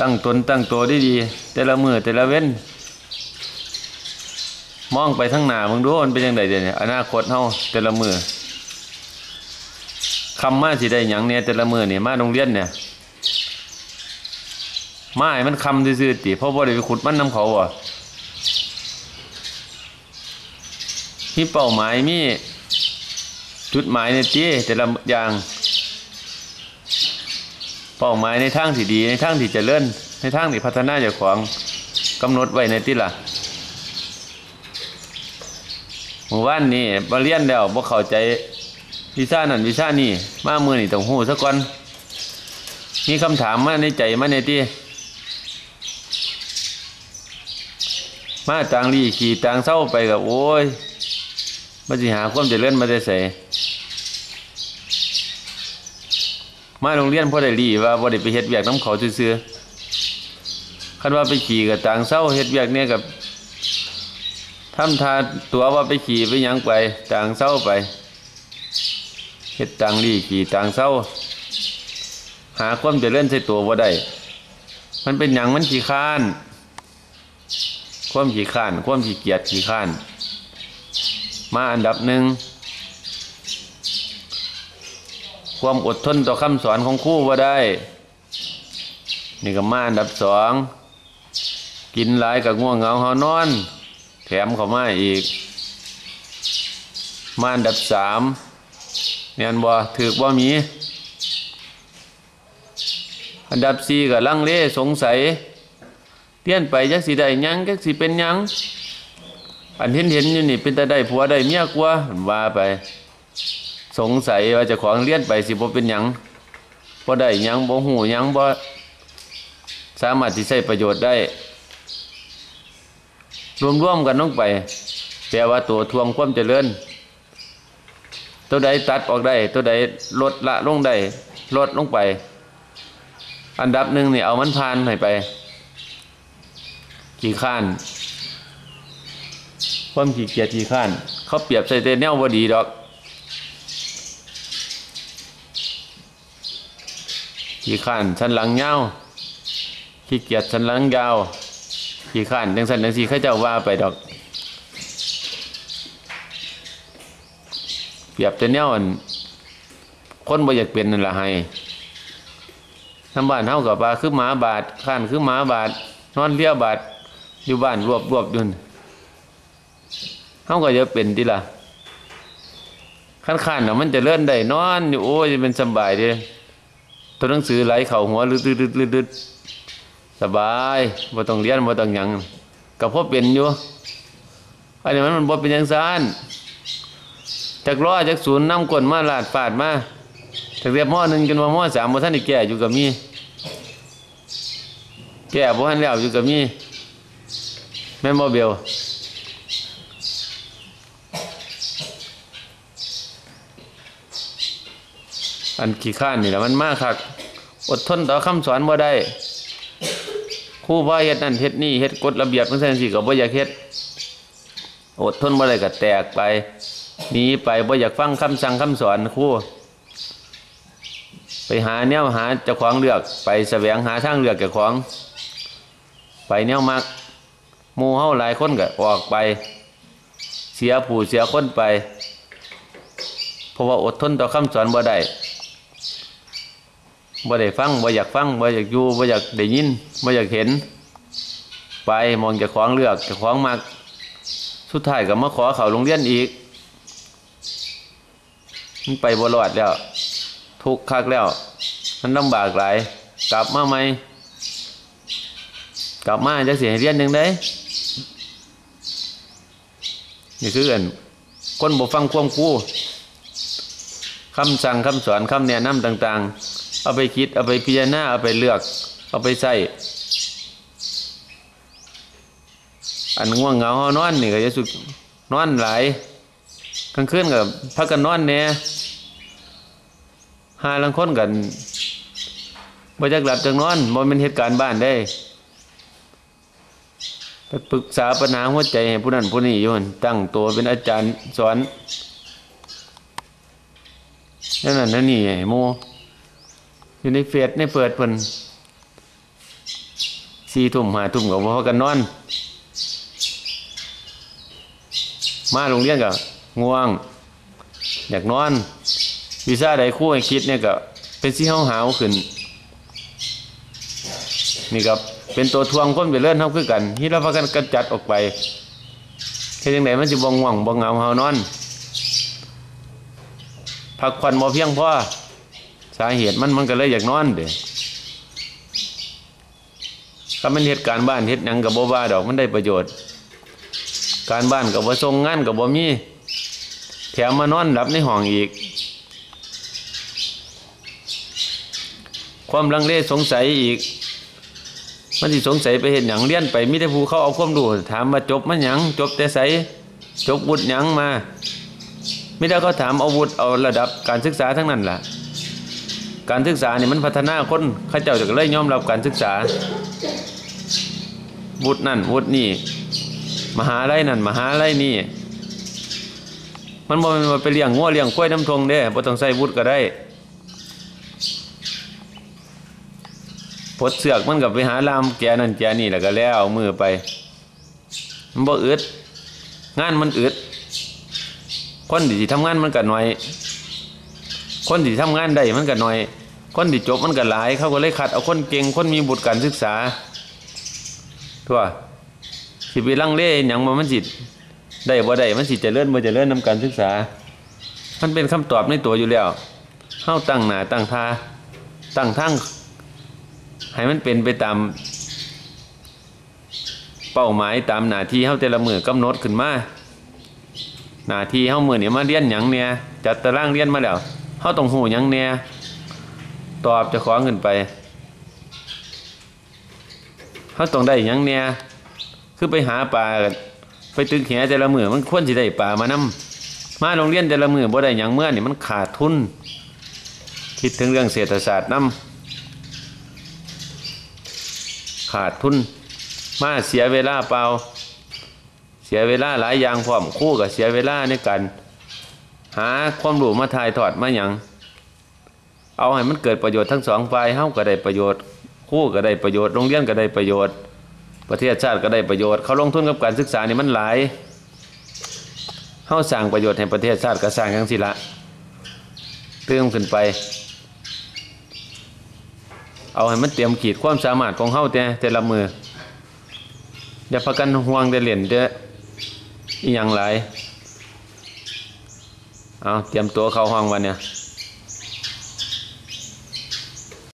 ตั้งตนตั้งตัวได้ดี แต่ละมือแต่ละเว้น มองไปทั้งหน้ามึงดูมันเป็นยังไงเดี๋ยวนี้อนาคตเฮาแต่ละมือคำมาสิได้หยังเนี่ยแต่ละมือเนี่ยมาโรงเรียนเนี่ยมาให้มันคำซื่อๆติเพราะบ่ได้ไปขุดมันน้ำเขาอะมีเป้าหมายมีจุดหมายในตีแต่ละอย่าง เป้าหมายในทางที่ดีในทางที่เจริญในทางที่พัฒนาจ้าของกำหนดไว้ในที่ละหมู่บ้านนี่มาเรียนแล้วบ่เข้าใจวิชานั่นวิชานี่มาเมื่อนี่ต้องหูซะก่อนมีคำถามมาในใจมาในที่มาต่างรีขี่ต่างเศร้าไปกับโอ้ยมาสิหาความเจริญมาได้ใส่ มาโรงเรียนพ่อได้รีว่าพ่ได้ไปเฮ็ดเวียกน้ำเขาซื่อๆคันว่าไปขี่กับต่างเศร้าเฮ็ดเวียกเนี่ยกับทำทาตัวว่าไปขี่ไปยังไปต่างเศร้าไปเฮ็ดต่างรีขี่ต่างเศร้า หาความเจริญใส่ตัวบ่ได้มันเป็นหยังมันขี้ข้าน ความขี้ข้าน ความขี้เกียจขี้ข้าน มาอันดับหนึ่ง ความอดทนต่อคำสอนของครูว่าได้ นี่ก็มาอันดับสองกินหลายกับง่วงเหงาเฮานอน แถมเขามาอีก มาอันดับสามเนียนบ่ถือว่ามี อันดับสี่ก็ลังเลสงสัยเตี้ยนไปจักสิได้ยังจักสิเป็นยังอันเห็นเห็นอยู่นี่เป็นแต่ได้ผัวได้เมียกว่าว่าไป สงสัยว่าจะของเลี้ยนไปสิบ่เป็นหยังบ่ได้หยังบ่หูหยังบ่สามารถที่ใช้ประโยชน์ได้ รวมๆกันลงไป แปลว่าตัวทวงความเจริญ ตัวใดตัดออกได้ ตัวใดลดละลงได้ลดลงไป อันดับหนึ่งเนี่ยเอามันผ่านให้ไปขี้ข้านความขี้เกียจขี้ข้าน เขาเปรียบใส่แต่แนวบ่ดีดอก ขี้ข้านสันหลังยาวขี้เกียจสันหลังยาวขี้ข้านจังสันจังสีเขาเจ้าว่าไปดอก เปรียบแต่แนวอันคนบ่อยากเป็นนั่นละให้ทำบ้านเฮากับว่าคือหมาบาดข้านคือหมาบาดนอนเลี้ยบาดอยู่บ้านรวบรวบยุนเฮาก็จะเป็นติล่ะขั้นข้านน่ะมันจะเลื่อนได้นอนอยู่โอ้ยจะเป็นสบายด้ ตัวหนังสือไหลเข่าหัวลืดลืดลืดลืดสบายบ่ต้องเรียนบ่ต้องหยังก็พอเป็นอยู่อันนี้มันมันบ่เป็นยังซานจากร้อจากศูนย์นำกลมาลาดฟาดมาจากเรียบหม้อหนึ่งจนว่ามอสามบ่ทันได้แก่อยู่กับมีแก่บ่ทันแล้วอยู่กับมีแม่นบ่เบล อันขี้ข้านนี่แหละมันมากคักอดทนต่อคำสอนบ่ได้ครูว่าเฮ็ดนั่นเฮ็ดนี่เฮ็ดกฎระเบียบจังซั่นสิก็บ่อยากเฮ็ดอดทนบ่ได้ก็แตกไปหนีไปบ่อยากฟังคำสั่งคำสอนครูไปหาแนวหาเจ้าของเลือกไปแสวงหาทางเลือกเจ้าของ ไปแนวมักมูเฮาหลายคนก็ออกไป เสียผู้เสียคนไป เพราะว่าอดทนต่อคำสอนบ่ได้ บ่ได้ฟังบ่อยากฟังบ่อยากอยู่บ่อยากได้ยินบ่อยากเห็น ไปมองจะคล้าของเลือกจะคล้าของมักสุดท้ายก็มาขอเขาโรงเรียนอีกมันไปบรอดแล้ว ทุกข์คักแล้ว มันลำบากหลาย กลับมาไหมกลับมาจะเสียเรียนยังไงนี่คืออันคนบ่ฟังความครูคำสั่งคำสอนคำแนะนำต่าง ๆ เอาไปคิด เอาไปพิจารณาเอาไปเลือก เอาไปใส่อันง่วงเหงา นอนนี่ก็จะสุดนอนหลายกลางคืนกับพักกันนอนแหน่ยหาลังคนกันบ่จักหลับจักนอนบ่เป็นเหตุการณ์บ้านได้ไปปรึกษาปัญหาหัวใจให้ผู้นั้นผู้นี้อยู่หั่นตั้งตัวเป็นอาจารย์สอนนั่นนั่นนี่ไอ้โม อยู่ในเฟซในเปิดเพิ่นสี่ทุ่มห้าทุ่มก็บ่พากันนอน มาโรงเรียนก็ง่วง อยากนอน วิชาใดคู่ให้คิดเนี่ยก็เป็นสิเฮาหาวขึ้น นี่ก็เป็นตัวทวงคนไปเลื่อนเฮาคือกันที่เราพากันกระจัดออกไปเฮ็ดจังไดมันสิบ่ง่วงบ่เหงาเฮานอน พักผ่อนบ่เพียงพอ สาเหตุมันมันก็เลยอยากนอนเด้ถ้ามันเหตุการณ์บ้านเฮ็ดหยังก็บ่ว่าดอกมันได้ประโยชน์ การบ้านก็บ่ส่งงานก็บ่มี แถมมานอนหลับในห้องอีก ความลังเลสงสัยอีก มันสิสงสัยไปเห็นหยังเรียนไปมีแต่ผู้เขาเอาความรู้ถามว่าจบมันหยังจบแต่ไสจบวุฒิหยังมาไม่ได้เขาถามเอาวุฒิเอาระดับการศึกษาทั้งนั้นล่ะ การศึกษานี่มันพัฒนาคนข้าเจ้าจะเลยยอมรับการศึกษาวุฒินั่นวุฒินี่ มหาลัยนั่น มหาลัยนี่ มันบ่แม่นไปเลี้ยงงัวเลี้ยงควยน้ำทงเด้บ่ต้องใส่วุฒิก็ได้พดเสือกมันกับไปหาลามแกนั่นแกนี่แล้วก็แล้วมือไป มันบ่อึดงานมันอึดคนที่ทำงานมันก็น้อย คนที่ทำงานได้มันก็น้อย คนที่จบมันก็หลาย เขาก็เลยคัดเอาคนเก่งคนมีบุตรการศึกษาทั่วสิไปลังเลหยังบ่มันสิได้บ่ได้มันสิเจริญบ่จะเจริญนำการศึกษา มันเป็นคำตอบในตัวอยู่แล้วเฮาตั้งหนาตั้งทาตั้งทางให้มันเป็นไปตาม เป้าหมายตามหน้าที่เฮาแต่ละมือกำหนดขึ้นมาหน้าที่เฮามื้อนี้มาเรียนหยังเนี่ยจัดตารางเรียนมาแล้วเฮาต้องฮู้หยังเนี่ย ตอบจ้าขอเงขึ้นไปเฮาต้องได้หยังเนี่ยคือไปหาปลาไปตึกแหแต่ละมือมันควรสิได้ปลามานํมาโรงเรียนแต่ละมือบ่ได้หยังเมื่อนี่มันขาดทุน คิดถึงเรื่องเศรษฐศาสตร์นํขาดทุน มาเสียเวลาเปล่า เสียเวลาหลายอย่างพร้อมคู่กับเสียเวลาในการหาความรู้มาถ่ายทอดมาอย่าง เอาให้มันเกิดประโยชน์ทั้งสองฝ่ายเฮาก็ได้ประโยชน์ คู่ก็ได้ประโยชน์โรงเรียนก็ได้ประโยชน์ ประเทศชาติก็ได้ประโยชน์ เขาลงทุนกับการศึกษานี่มันหลายเฮาสร้างประโยชน์ให้ประเทศชาติก็สร้างจังสิละเติมขึ้นไป เอาให้มันเตรียมขีดความสามารถของเฮาแต่แต่ละมืออย่าพากันห่วงแต่เหรียญเด้ออีหยังหลายเอาเตรียมตัวเข้าห้องวันเนี่ย